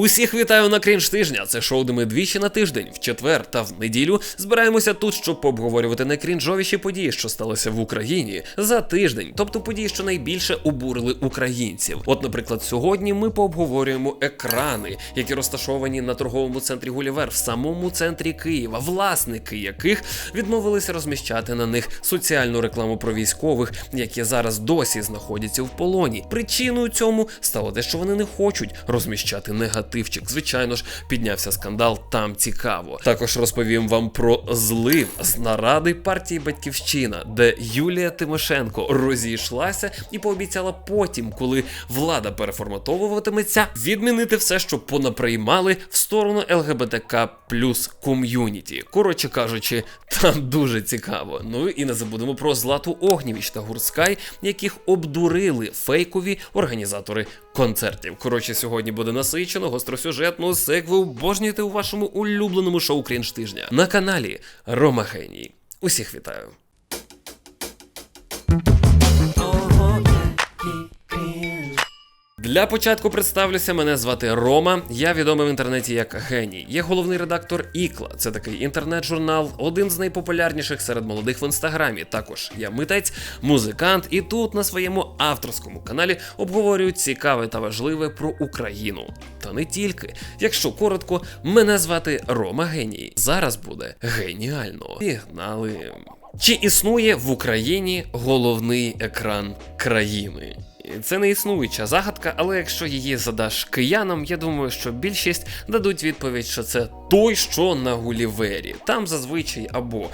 Усіх вітаю на крінж тижня. Це шоу, де ми двічі на тиждень, в четвер та в неділю збираємося тут, щоб пообговорювати найкрінжовіші події, що сталися в Україні за тиждень, тобто події, що найбільше обурили українців. От, наприклад, сьогодні ми пообговорюємо екрани, які розташовані на торговому центрі Гулівер в самому центрі Києва, власники яких відмовилися розміщати на них соціальну рекламу про військових, які зараз досі знаходяться в полоні. Причиною цьому стало те, що вони не хочуть розміщати негативчик. Звичайно ж, піднявся скандал, там цікаво. Також розповім вам про злив з наради партії Батьківщина, де Юлія Тимошенко розійшлася і пообіцяла потім, коли влада переформатовуватиметься, відмінити все, що понаприймали в сторону ЛГБТК плюс ком'юніті. Коротше кажучи, там дуже цікаво. Ну і не забудемо про Злату Огнєвіч та Гурскай, яких обдурили фейкові організатори концертів. Коротше, сьогодні буде насичено, гостросюжетно, сек. ви обожнюєте у вашому улюбленому шоу Крінж тижня на каналі Рома Геній. Усіх вітаю. Для початку представлюся, мене звати Рома. Я відомий в інтернеті як геній. Є головний редактор Ікла. Це такий інтернет-журнал, один з найпопулярніших серед молодих в інстаграмі. Також я митець, музикант, і тут на своєму авторському каналі обговорюють цікаве та важливе про Україну. Та не тільки. Якщо коротко, мене звати Рома Геній. Зараз буде геніально. Пігнали. Чи існує в Україні головний екран країни? Це не існуюча загадка, але якщо її задаш киянам, я думаю, що більшість дадуть відповідь, що це той, що на Гулівері. Там зазвичай або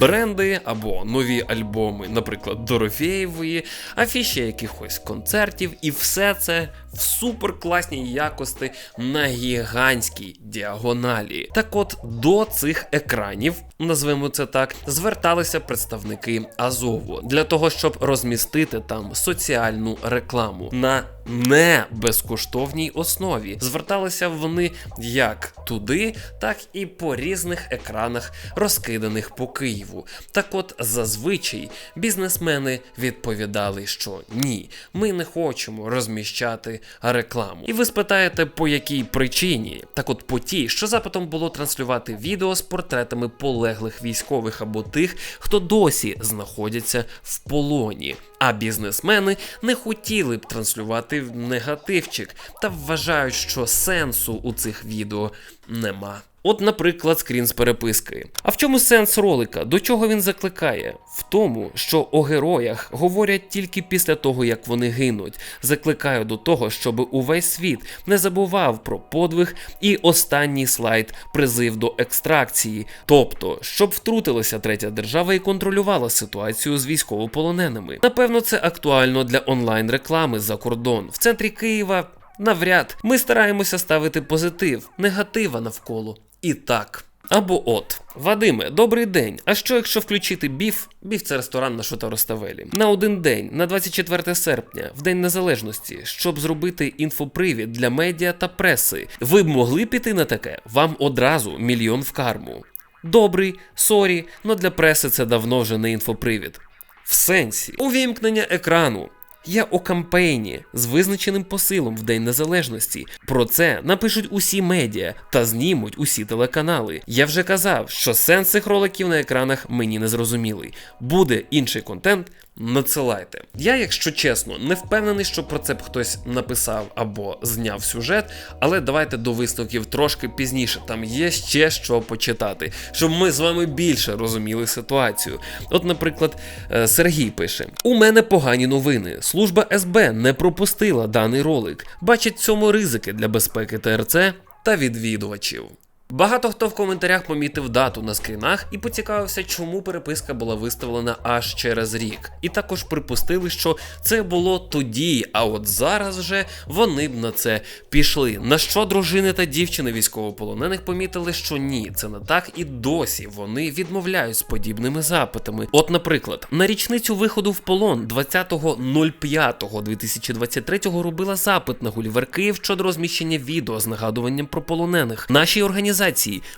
бренди, або нові альбоми, наприклад, Дорофєєвої, афіші якихось концертів, і все це в суперкласній якості на гігантській діагоналі. Так от до цих екранів, назвемо це так, зверталися представники Азову для того, щоб розмістити там соціальну рекламу на не безкоштовній основі. Зверталися вони як туди, так і по різних екранах, розкиданих по Києву. Так от зазвичай бізнесмени відповідали, що ні, ми не хочемо розміщати рекламу. І ви спитаєте, по якій причині? Так от по тій, що запитом було транслювати відео з портретами полеглих військових або тих, хто досі знаходяться в полоні. А бізнесмени не хотіли б транслювати негативчик та вважають, що сенсу у цих відео нема. От, наприклад, скрін з переписки. А в чому сенс ролика? До чого він закликає? В тому, що о героях говорять тільки після того, як вони гинуть. Закликаю до того, щоб увесь світ не забував про подвиг і останній слайд призив до екстракції, тобто, щоб втрутилася третя держава і контролювала ситуацію з військовополоненими. Напевно, це актуально для онлайн реклами за кордон в центрі Києва. Навряд ми стараємося ставити позитив, негатива навколо. І так. Або от, Вадиме, добрий день. А що якщо включити біф? Біф це ресторан на Шотароставелі. На один день, на 24 серпня, в День Незалежності, щоб зробити інфопривід для медіа та преси. Ви б могли піти на таке? Вам одразу мільйон в карму. Добрий, сорі, но для преси це давно вже не інфопривід. В сенсі увімкнення екрану. Я у кампейні з визначеним посилом в День Незалежності. Про це напишуть усі медіа та знімуть усі телеканали. Я вже казав, що сенс цих роликів на екранах мені не зрозумілий. Буде інший контент. Надсилайте. Я, якщо чесно, не впевнений, що про це б хтось написав або зняв сюжет, але давайте до висновків трошки пізніше. Там є ще що почитати, щоб ми з вами більше розуміли ситуацію. От, наприклад, е, Сергій пише: У мене погані новини. Служба СБ не пропустила даний ролик. Бачить цьому ризики для безпеки ТРЦ та відвідувачів. Багато хто в коментарях помітив дату на скрінах і поцікавився, чому переписка була виставлена аж через рік. І також припустили, що це було тоді, а от зараз вже вони б на це пішли. На що дружини та дівчини військовополонених помітили, що ні, це не так, і досі вони відмовляють з подібними запитами. От, наприклад, на річницю виходу в полон 20.05.2023 робила запит на Гулівер Київ щодо розміщення відео з нагадуванням про полонених. Нашій організації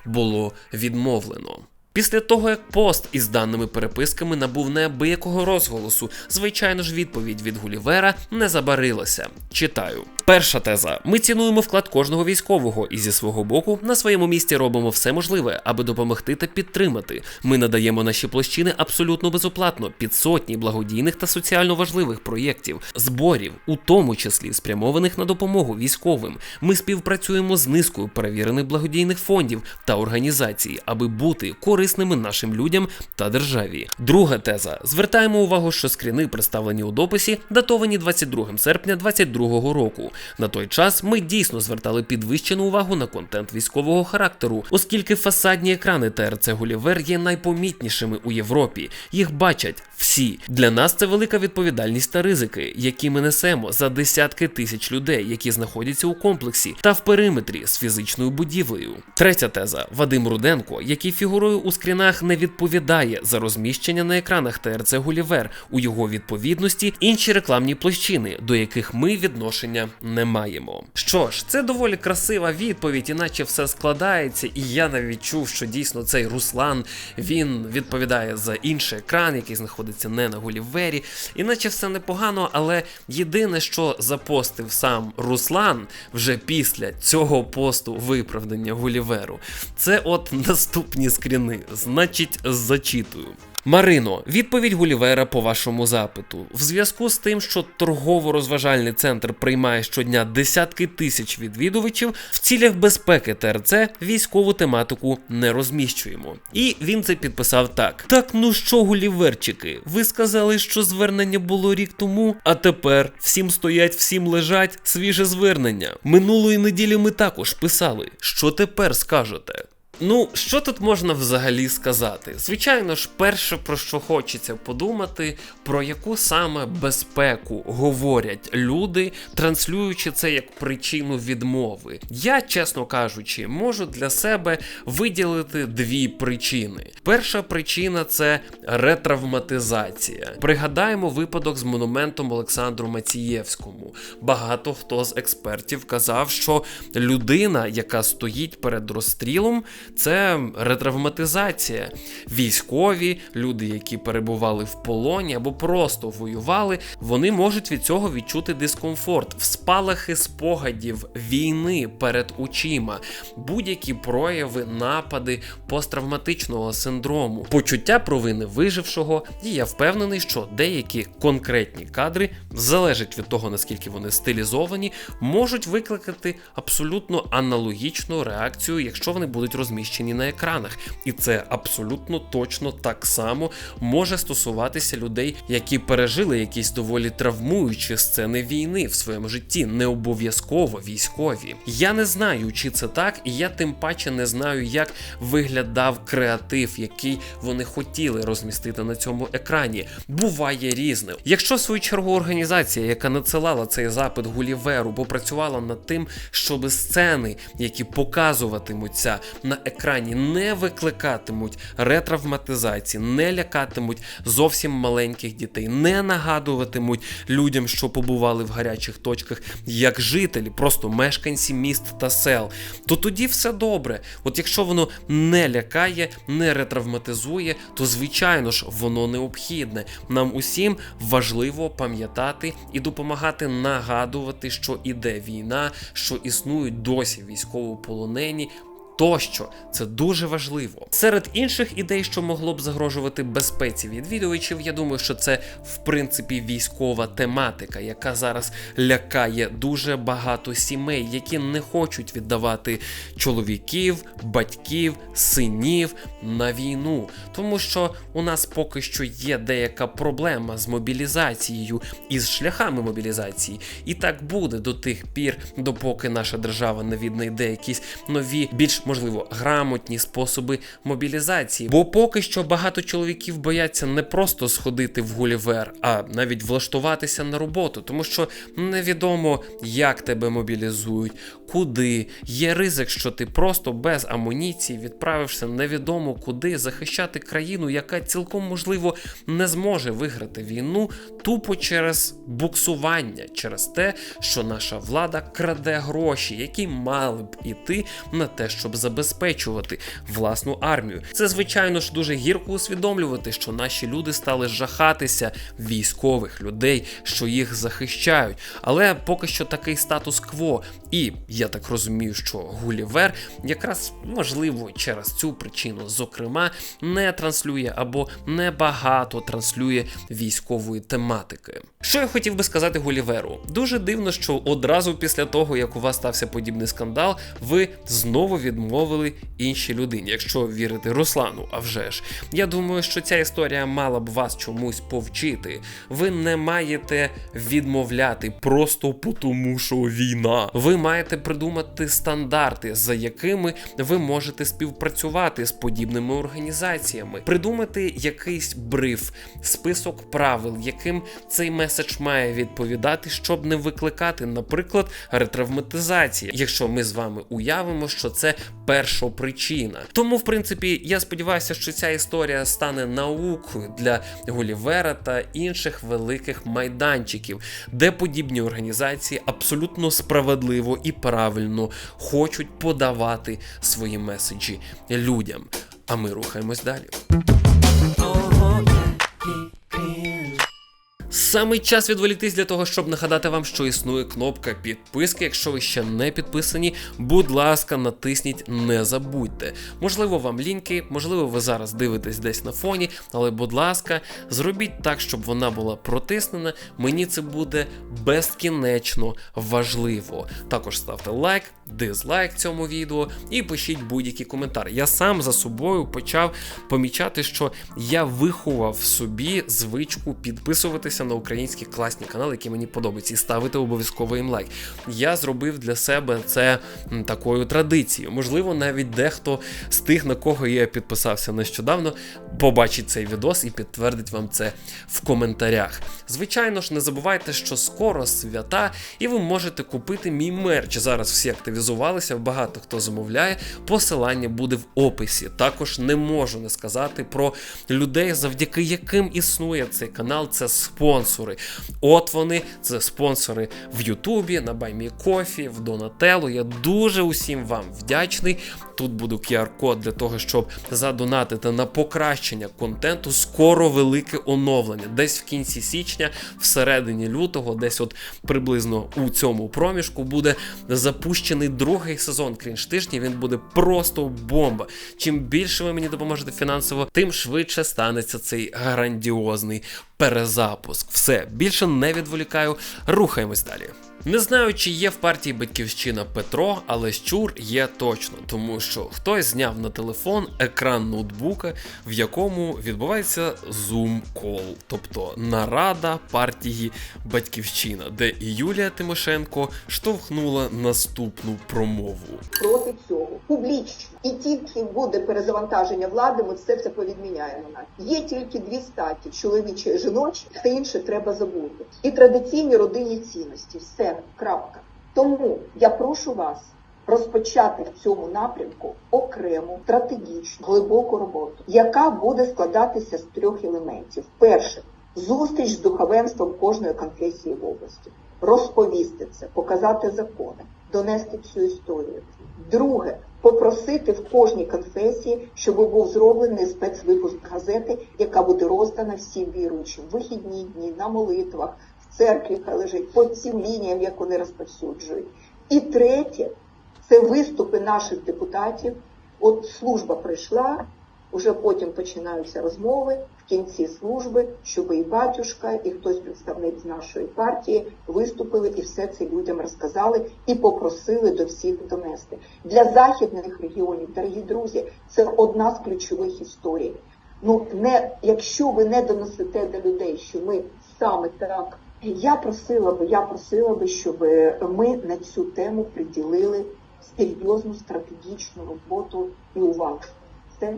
було відмовлено. Після того, як пост із даними переписками набув неабиякого розголосу, звичайно ж, відповідь від Гулівера не забарилася. Читаю: Перша теза: ми цінуємо вклад кожного військового і зі свого боку на своєму місці робимо все можливе, аби допомогти та підтримати. Ми надаємо наші площини абсолютно безоплатно під сотні благодійних та соціально важливих проєктів, зборів, у тому числі спрямованих на допомогу військовим. Ми співпрацюємо з низкою перевірених благодійних фондів та організацій, аби бути корисними нашим людям та державі. Друга теза: звертаємо увагу, що скріни, представлені у дописі, датовані 22 серпня 2022 року. На той час ми дійсно звертали підвищену увагу на контент військового характеру, оскільки фасадні екрани ТРЦ Гулівер є найпомітнішими у Європі. Їх бачать всі. Для нас це велика відповідальність та ризики, які ми несемо за десятки тисяч людей, які знаходяться у комплексі та в периметрі з фізичною будівлею. Третя теза: Вадим Руденко, який фігурує у скрінах, не відповідає за розміщення на екранах ТРЦ Гулівер у його відповідності інші рекламні площини, до яких ми відношення не маємо. Що ж, це доволі красива відповідь, іначе все складається, і я навіть чув, що дійсно цей Руслан він відповідає за інший екран, який знаходиться не на Гулівері. Іначе все непогано, але єдине, що запостив сам Руслан вже після цього посту виправдання Гуліверу, це от наступні скріни. Значить, зачитую. Марино, відповідь Гулівера по вашому запиту. В зв'язку з тим, що торгово-розважальний центр приймає щодня десятки тисяч відвідувачів, в цілях безпеки ТРЦ військову тематику не розміщуємо. І він це підписав так: Так, ну що, гуліверчики, ви сказали, що звернення було рік тому, а тепер всім стоять, всім лежать свіже звернення. Минулої неділі ми також писали. Що тепер скажете? Ну, що тут можна взагалі сказати? Звичайно ж, перше про що хочеться подумати, про яку саме безпеку говорять люди, транслюючи це як причину відмови. Я, чесно кажучи, можу для себе виділити дві причини. Перша причина це ретравматизація. Пригадаємо випадок з монументом Олександру Мацієвському. Багато хто з експертів казав, що людина, яка стоїть перед розстрілом, це ретравматизація. Військові, люди, які перебували в полоні або просто воювали, вони можуть від цього відчути дискомфорт, в спалахи спогадів війни перед очима, будь-які прояви, напади посттравматичного синдрому, почуття провини вижившого. І я впевнений, що деякі конкретні кадри залежать від того, наскільки вони стилізовані, можуть викликати абсолютно аналогічну реакцію, якщо вони будуть розміщені на екранах. І це абсолютно точно так само може стосуватися людей, які пережили якісь доволі травмуючі сцени війни в своєму житті, не обов'язково військові. Я не знаю, чи це так, і я тим паче не знаю, як виглядав креатив, який вони хотіли розмістити на цьому екрані. Буває різне. Якщо в свою чергу організація, яка надсилала цей запит Гуліверу, попрацювала над тим, щоб сцени, які показуватимуться на екрані, не викликатимуть ретравматизації, не лякатимуть зовсім маленьких дітей, не нагадуватимуть людям, що побували в гарячих точках, як жителі, просто мешканці міст та сел, то тоді все добре. От якщо воно не лякає, не ретравматизує, то звичайно ж воно необхідне. Нам усім важливо пам'ятати і допомагати нагадувати, що іде війна, що існують досі військовополонені. Тощо. Це дуже важливо. Серед інших ідей, що могло б загрожувати безпеці відвідувачів, я думаю, що це в принципі військова тематика, яка зараз лякає дуже багато сімей, які не хочуть віддавати чоловіків, батьків, синів на війну, тому що у нас поки що є деяка проблема з мобілізацією і з шляхами мобілізації, і так буде до тих пір, допоки наша держава не віднайде якісь нові, більш можливо грамотні способи мобілізації. Бо поки що багато чоловіків бояться не просто сходити в Гулівер, а навіть влаштуватися на роботу, тому що невідомо, як тебе мобілізують, куди. Є ризик, що ти просто без амуніції відправишся невідомо куди захищати країну, яка цілком можливо не зможе виграти війну тупо через буксування, через те, що наша влада краде гроші, які мали б іти на те, щоб щоб забезпечувати власну армію. Це звичайно ж дуже гірко усвідомлювати, що наші люди стали жахатися військових людей, що їх захищають. Але поки що такий статус-кво. І я так розумію, що Гулівер якраз можливо через цю причину, зокрема, не транслює або небагато транслює військової тематики. Що я хотів би сказати Гуліверу? Дуже дивно, що одразу після того, як у вас стався подібний скандал, ви знову відмовили іншій людині, якщо вірити Руслану. А вже ж я думаю, що ця історія мала б вас чомусь повчити. Ви не маєте відмовляти просто тому, що війна. Ви маєте придумати стандарти, за якими ви можете співпрацювати з подібними організаціями, придумати якийсь бриф, список правил, яким цей меседж має відповідати, щоб не викликати, наприклад, ретравматизації, якщо ми з вами уявимо, що це перша причина. Тому, в принципі, я сподіваюся, що ця історія стане наукою для Гулівера та інших великих майданчиків, де подібні організації абсолютно справедливо і правильно хочуть подавати свої меседжі людям. А ми рухаємось далі. Саме час відволіктись для того, щоб нагадати вам, що існує кнопка підписки. Якщо ви ще не підписані, будь ласка, натисніть, не забудьте. Можливо, вам ліньки, можливо, ви зараз дивитесь десь на фоні, але будь ласка, зробіть так, щоб вона була протиснена. Мені це буде безкінечно важливо. Також ставте лайк, дизлайк цьому відео і пишіть будь-який коментар. Я сам за собою почав помічати, що я виховав собі звичку підписуватися на українські класні канали, які мені подобаються, і ставити обов'язково їм лайк. Я зробив для себе це такою традицією. Можливо, навіть дехто з тих, на кого я підписався нещодавно, побачить цей відос і підтвердить вам це в коментарях. Звичайно ж, не забувайте, що скоро свята, і ви можете купити мій мерч. Зараз всі активізувалися, багато хто замовляє. Посилання буде в описі. Також не можу не сказати про людей, завдяки яким існує цей канал. Це спонсори. От вони, це спонсори в Ютубі, на BuyMeCoffee, в Donatello. Я дуже усім вам вдячний. Тут буде QR-код для того, щоб задонатити на покращення контенту. Скоро велике оновлення. Десь в кінці січня, всередині лютого, десь от приблизно у цьому проміжку буде запущений другий сезон крінж тижні. Він буде просто бомба. Чим більше ви мені допоможете фінансово, тим швидше станеться цей грандіозний перезапуск. Все більше не відволікаю. Рухаємось далі. Не знаю, чи є в партії Батьківщина Петро, але щур є точно, тому що хтось зняв на телефон екран ноутбука, в якому відбувається зум-кол, тобто нарада партії Батьківщина, де і Юлія Тимошенко штовхнула наступну промову. проти цього публічно. І тільки буде перезавантаження влади, ми все це повідміняємо. Є тільки дві статі: чоловіча і жіноча, все інше треба забути. І традиційні родинні цінності. Все, крапка. Тому я прошу вас розпочати в цьому напрямку окрему стратегічну глибоку роботу, яка буде складатися з трьох елементів: перше зустріч з духовенством кожної конфесії в області, розповісти це, показати закони, донести цю історію. Друге, попросити в кожній конфесії, щоб був зроблений спецвипуск газети, яка буде роздана всім віруючим в вихідні дні, на молитвах, в церкві, хай лежить по цим лініям, як вони розповсюджують. І третє, це виступи наших депутатів. От служба прийшла, уже потім починаються розмови в кінці служби, щоб і батюшка, і хтось представник з нашої партії виступили і все це людям розказали і попросили до всіх донести. Для західних регіонів, дорогі друзі, це одна з ключових історій. Ну не якщо ви не доносите до людей, що ми саме так. Я просила би, я просила би, щоб ми на цю тему приділили серйозну стратегічну роботу і увагу. Це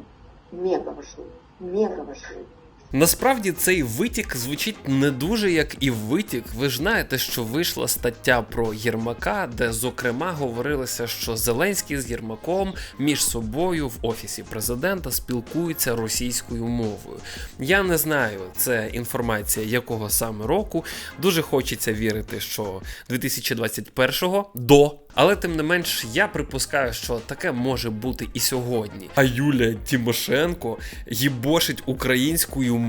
мега важливо, мега важливо. Насправді цей витік звучить не дуже як і витік. Ви ж знаєте, що вийшла стаття про Єрмака, де зокрема говорилося, що Зеленський з Єрмаком між собою в офісі президента спілкуються російською мовою. Я не знаю, це інформація якого саме року. Дуже хочеться вірити, що 2021-го до. Але тим не менш, я припускаю, що таке може бути і сьогодні. А Юлія Тимошенко їбошить українською мовою?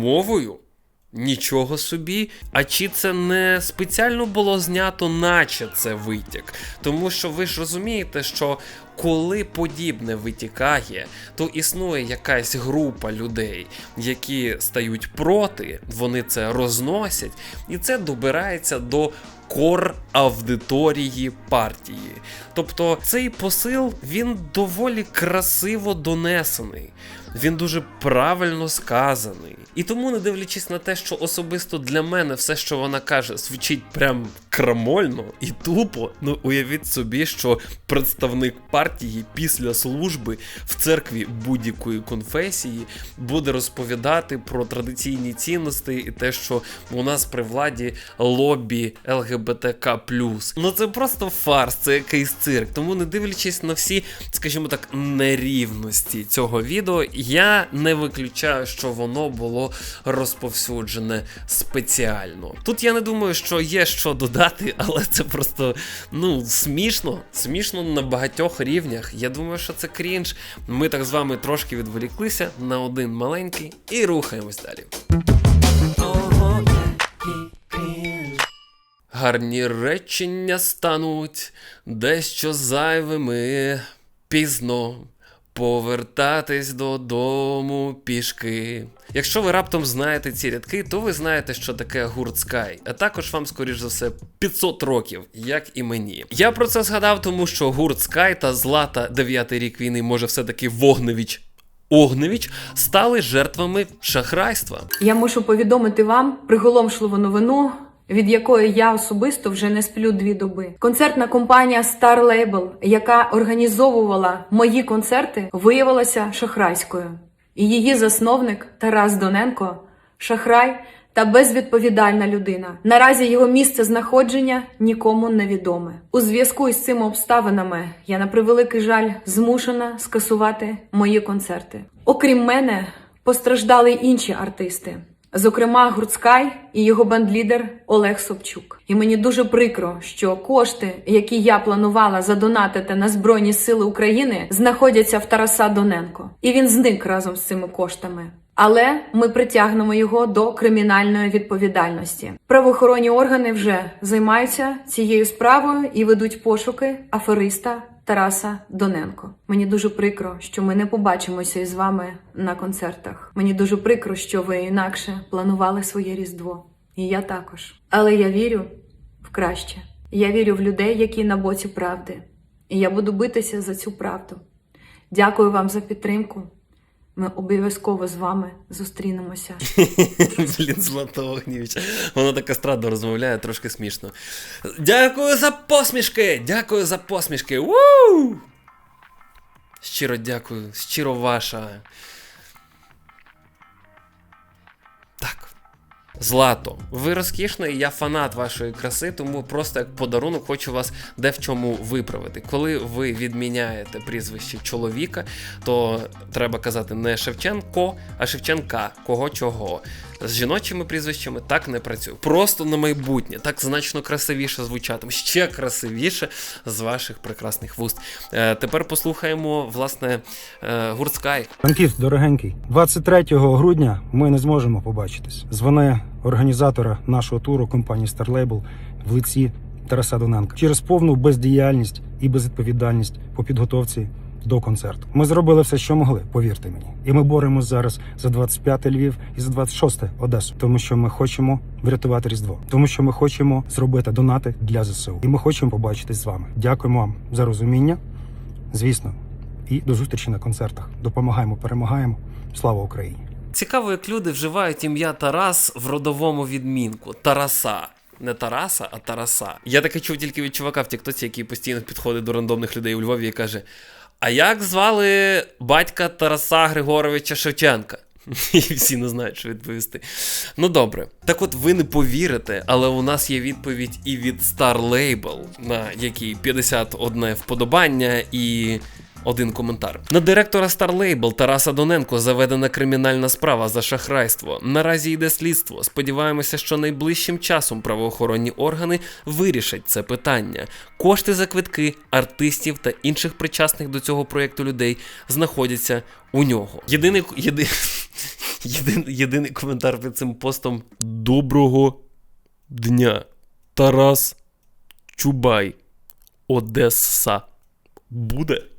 Нічого собі. А чи це не спеціально було знято, наче це витік? Тому що ви ж розумієте, що коли подібне витікає, то існує якась група людей, які стають проти, вони це розносять, і це добирається до кор аудиторії партії. Тобто цей посил він доволі красиво донесений. Він дуже правильно сказаний. І тому, не дивлячись на те, що особисто для мене все, що вона каже, звучить прям крамольно і тупо. Ну уявіть собі, що представник партії після служби в церкві будь-якої конфесії буде розповідати про традиційні цінності і те, що у нас при владі лобі ЛГБТК. Ну це просто фарс, це якийсь цирк. Тому не дивлячись на всі, скажімо так, нерівності цього відео, я не виключаю, що воно було розповсюджене спеціально. Тут я не думаю, що є що додати, але це просто ну смішно. Смішно на багатьох рівнях. Я думаю, що це крінж. Ми так з вами трошки відволіклися на один маленький і рухаємось далі. Гарні речення стануть дещо зайвими пізно. Повертатись додому пішки. Якщо ви раптом знаєте ці рядки, то ви знаєте, що таке гурт Sky, а також вам, скоріш за все, 500 років, як і мені. Я про це згадав, тому що гурт Sky та Злата дев'ятий рік війни, може, все-таки Вогневіч. Огневіч стали жертвами шахрайства. Я мушу повідомити вам приголомшливу новину, від якої я особисто вже не сплю дві доби. Концертна компанія Star Label, яка організовувала мої концерти, виявилася шахрайською. І її засновник Тарас Доненко шахрай та безвідповідальна людина. Наразі його місце знаходження нікому не відоме. У зв'язку із цими обставинами я на превеликий жаль змушена скасувати мої концерти. Окрім мене, постраждали інші артисти. Зокрема, Гурцкай і його бандлідер Олег Собчук. І мені дуже прикро, що кошти, які я планувала задонатити на Збройні Сили України, знаходяться в Тараса Доненко, і він зник разом з цими коштами. Але ми притягнемо його до кримінальної відповідальності. Правоохоронні органи вже займаються цією справою і ведуть пошуки афериста Тараса Доненко. Мені дуже прикро, що ми не побачимося із вами на концертах. Мені дуже прикро, що ви інакше планували своє різдво. І я також. Але я вірю в краще. Я вірю в людей, які на боці правди. І я буду битися за цю правду. Дякую вам за підтримку. Ми обов'язково з вами зустрінемося. Блін, Злата гнівича. Вона так естрадно розмовляє, трошки смішно. Дякую за посмішки! Дякую за посмішки! Уу! Щиро дякую, щиро ваша. Злато, ви розкішна, і я фанат вашої краси, тому просто як подарунок хочу вас де в чому виправити. Коли ви відміняєте прізвище чоловіка, то треба казати не Шевченко, а Шевченка, кого чого. З жіночими прізвищами так не працює. Просто на майбутнє, так значно красивіше звучатиме, ще красивіше з ваших прекрасних вуст. Е, тепер послухаємо, власне, е, гурт Sky. Франківськ, дорогенький, 23 грудня ми не зможемо побачитись. Звони організатора нашого туру компанії Star Label в лиці Тараса Доненка через повну бездіяльність і безвідповідальність по підготовці до концерту. Ми зробили все, що могли, повірте мені. І ми боремось зараз за 25 Львів і за 26 Одесу, тому що ми хочемо врятувати Різдво, тому що ми хочемо зробити донати для ЗСУ. І ми хочемо побачитись з вами. Дякуємо вам за розуміння. Звісно, і до зустрічі на концертах. Допомагаємо, перемагаємо. Слава Україні! Цікаво, як люди вживають ім'я Тарас в родовому відмінку Тараса. Не Тараса, а Тараса. Я таке чув тільки від чувака в Тіктоці, який постійно підходить до рандомних людей у Львові і каже: А як звали батька Тараса Григоровича Шевченка? Всі не знають, що відповісти. Ну добре. Так от ви не повірите, але у нас є відповідь і від Star Label, на якій 51 вподобання і. Один коментар на директора Label Тараса Доненко заведена кримінальна справа за шахрайство. Наразі йде слідство. Сподіваємося, що найближчим часом правоохоронні органи вирішать це питання. Кошти за квитки артистів та інших причасних до цього проєкту людей знаходяться у нього. Єдиний єди, єдин, єдиний коментар під цим постом: Доброго дня, Тарас Чубай, Одеса. Буде.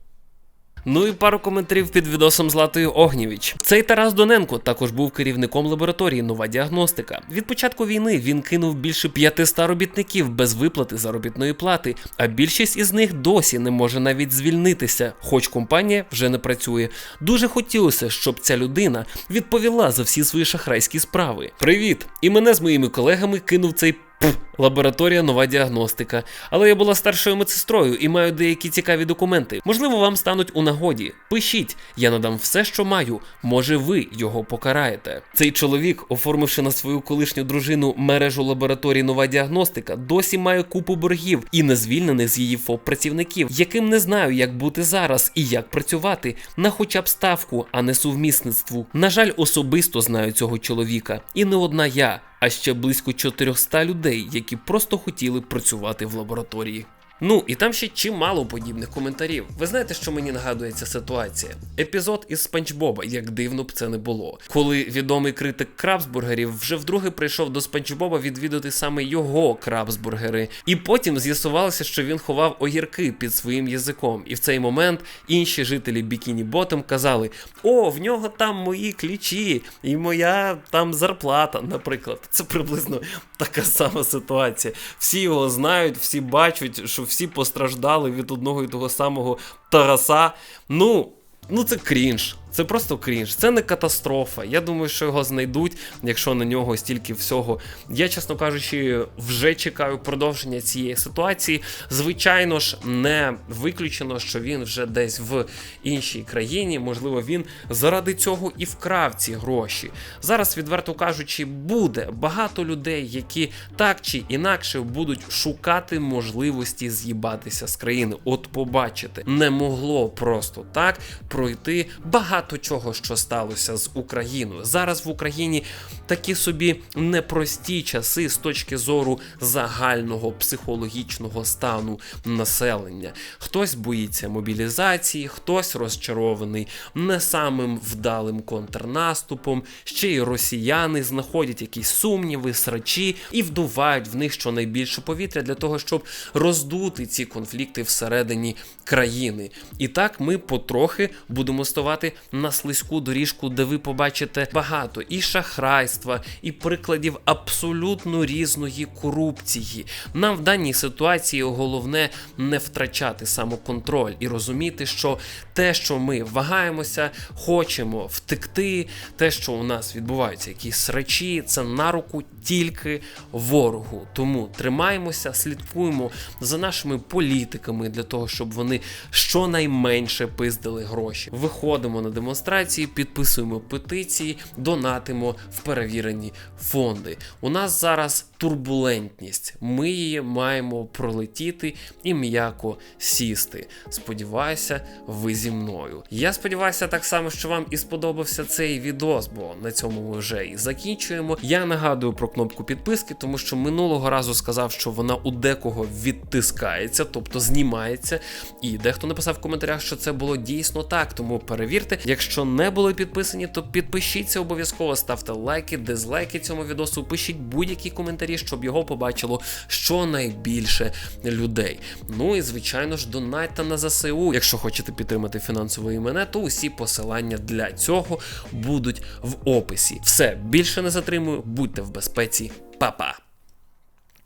Ну і пару коментарів під відосом Златої Огнєвіч. Цей Тарас Доненко також був керівником лабораторії Нова діагностика. Від початку війни він кинув більше 500 робітників без виплати заробітної плати, а більшість із них досі не може навіть звільнитися, хоч компанія вже не працює. Дуже хотілося, щоб ця людина відповіла за всі свої шахрайські справи. Привіт! І мене з моїми колегами кинув цей Пф, лабораторія нова діагностика. Але я була старшою медсестрою і маю деякі цікаві документи. Можливо, вам стануть у нагоді. Пишіть, я надам все, що маю. Може, ви його покараєте. Цей чоловік, оформивши на свою колишню дружину мережу лабораторії нова діагностика, досі має купу боргів і не звільнених з її ФОП працівників, яким не знаю, як бути зараз і як працювати на хоча б ставку, а не сувмісництву. На жаль, особисто знаю цього чоловіка, і не одна я а ще близько 400 людей, які просто хотіли працювати в лабораторії. Ну і там ще чимало подібних коментарів. Ви знаєте, що мені нагадує ця ситуація? Епізод із Спанч Боба, як дивно б це не було. Коли відомий критик Крабсбургерів вже вдруге прийшов до Спанч Боба відвідати саме його крабсбургери, і потім з'ясувалося, що він ховав огірки під своїм язиком. І в цей момент інші жителі Бікіні Ботом казали: О, в нього там мої ключі, і моя там зарплата, наприклад. Це приблизно така сама ситуація. Всі його знають, всі бачать, що всі постраждали від одного і того самого Тараса. Ну, ну це крінж. Це просто крінж, це не катастрофа. Я думаю, що його знайдуть, якщо на нього стільки всього. Я, чесно кажучи, вже чекаю продовження цієї ситуації. Звичайно ж, не виключено, що він вже десь в іншій країні. Можливо, він заради цього і вкрав ці гроші. Зараз, відверто кажучи, буде багато людей, які так чи інакше будуть шукати можливості з'їбатися з країни. От побачите, не могло просто так пройти багато багато чого, що сталося з Україною. Зараз в Україні такі собі непрості часи з точки зору загального психологічного стану населення. Хтось боїться мобілізації, хтось розчарований не самим вдалим контрнаступом. Ще й росіяни знаходять якісь сумніви, срачі і вдувають в них щонайбільше повітря для того, щоб роздути ці конфлікти всередині країни. І так ми потрохи будемо ставати на слизьку доріжку, де ви побачите багато і шахрайства, і прикладів абсолютно різної корупції. Нам в даній ситуації головне не втрачати самоконтроль і розуміти, що те, що ми вагаємося, хочемо втекти, те, що у нас відбуваються якісь срачі, це на руку тільки ворогу. Тому тримаємося, слідкуємо за нашими політиками для того, щоб вони щонайменше пиздили гроші. Виходимо на демонстрації, підписуємо петиції, донатимо в перевірені фонди. У нас зараз турбулентність. Ми її маємо пролетіти і м'яко сісти. Сподіваюся, ви зі мною. Я сподіваюся так само, що вам і сподобався цей відос, бо на цьому ми вже і закінчуємо. Я нагадую про кнопку підписки, тому що минулого разу сказав, що вона у декого відтискається, тобто знімається. І дехто написав в коментарях, що це було дійсно так. Тому перевірте. Якщо не були підписані, то підпишіться обов'язково, ставте лайки, дизлайки цьому відосу, пишіть будь-які коментарі, щоб його побачило щонайбільше людей. Ну і звичайно ж, донайте на ЗСУ. Якщо хочете підтримати фінансово і мене, то усі посилання для цього будуть в описі. Все більше не затримую, будьте в безпеці, Па-па!